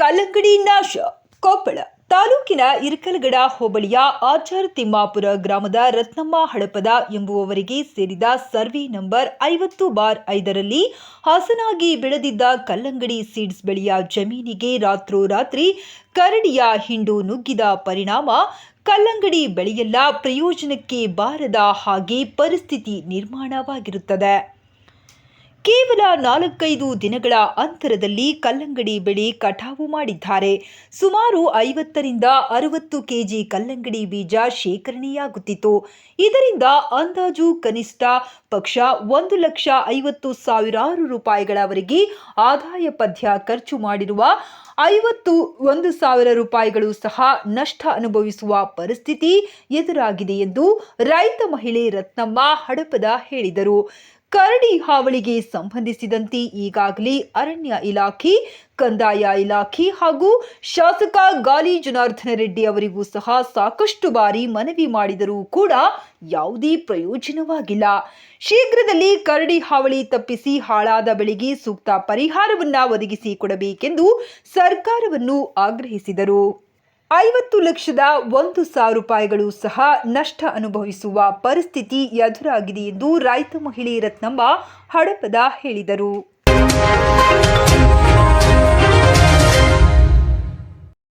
ಕಲ್ಲಂಗಡಿ ನಾಶ. ಕೊಪ್ಪಳ ತಾಲೂಕಿನ ಇರಕಲ್ಗಡ ಹೋಬಳಿಯ ಆಚಾರ್ ತಿಮ್ಮಾಪುರ ಗ್ರಾಮದ ರತ್ನಮ್ಮ ಹಳಪದ ಎಂಬುವವರಿಗೆ ಸೇರಿದ ಸರ್ವೆ ನಂಬರ್ ಐವತ್ತು ಬಾರ್ ಐದರಲ್ಲಿ ಹಾಸನಾಗಿ ಬೆಳೆದಿದ್ದ ಕಲ್ಲಂಗಡಿ ಸೀಡ್ಸ್ ಬೆಳೆಯ ಜಮೀನಿಗೆ ರಾತ್ರೋರಾತ್ರಿ ಕರಡಿಯ ಹಿಂಡು ನುಗ್ಗಿದ ಪರಿಣಾಮ ಕಲ್ಲಂಗಡಿ ಬೆಳೆಯೆಲ್ಲ ಪ್ರಯೋಜನಕ್ಕೆ ಬಾರದ ಹಾಗೆ ಪರಿಸ್ಥಿತಿ ನಿರ್ಮಾಣವಾಗಿರುತ್ತದೆ. ಕೇವಲ ನಾಲ್ಕೈದು ದಿನಗಳ ಅಂತರದಲ್ಲಿ ಕಲ್ಲಂಗಡಿ ಬೆಳೆ ಕಟಾವು ಮಾಡಿದ್ದಾರೆ. ಸುಮಾರು ಐವತ್ತರಿಂದ ಅರವತ್ತು ಕೆಜಿ ಕಲ್ಲಂಗಡಿ ಬೀಜ ಶೇಖರಣೆಯಾಗುತ್ತಿತ್ತು. ಇದರಿಂದ ಅಂದಾಜು ಕನಿಷ್ಠ ಪಕ್ಷ ಒಂದು ಲಕ್ಷ ಐವತ್ತು ಸಾವಿರಾರು ರೂಪಾಯಿಗಳವರೆಗೆ ಆದಾಯ ಪದ್ಯ ಖರ್ಚು ಮಾಡಿರುವ ಐವತ್ತು ಒಂದು ಸಾವಿರ ರೂಪಾಯಿಗಳು ಸಹ ನಷ್ಟ ಅನುಭವಿಸುವ ಪರಿಸ್ಥಿತಿ ಎದುರಾಗಿದೆ ಎಂದು ರೈತ ಮಹಿಳೆ ರತ್ನಮ್ಮ ಹಡಪದ ಹೇಳಿದರು. ಕರಡಿ ಹಾವಳಿಗೆ ಸಂಬಂಧಿಸಿದಂತೆ ಈಗಾಗಲೇ ಅರಣ್ಯ ಇಲಾಖೆ, ಕಂದಾಯ ಇಲಾಖೆ ಹಾಗೂ ಶಾಸಕ ಗಾಲಿ ಜನಾರ್ದನ ರೆಡ್ಡಿ ಅವರಿಗೂ ಸಹ ಸಾಕಷ್ಟು ಬಾರಿ ಮನವಿ ಮಾಡಿದರೂ ಕೂಡ ಯಾವುದೇ ಪ್ರಯೋಜನವಾಗಿಲ್ಲ. ಶೀಘ್ರದಲ್ಲಿ ಕರಡಿ ಹಾವಳಿ ತಪ್ಪಿಸಿ ಹಾಳಾದ ಬೆಳೆಗೆ ಸೂಕ್ತ ಪರಿಹಾರವನ್ನ ಒದಗಿಸಿ ಕೊಡಬೇಕೆಂದು ಸರ್ಕಾರವನ್ನು ಆಗ್ರಹಿಸಿದರು. ಐವತ್ತು ಲಕ್ಷದ ಒಂದು ಸಾವಿರ ರೂಪಾಯಿಗಳು ಸಹ ನಷ್ಟ ಅನುಭವಿಸುವ ಪರಿಸ್ಥಿತಿ ಎದುರಾಗಿದೆ ಎಂದು ರೈತ ಮಹಿಳೆ ರತ್ನಮ್ಮ ಹಡಪದ ಹೇಳಿದರು.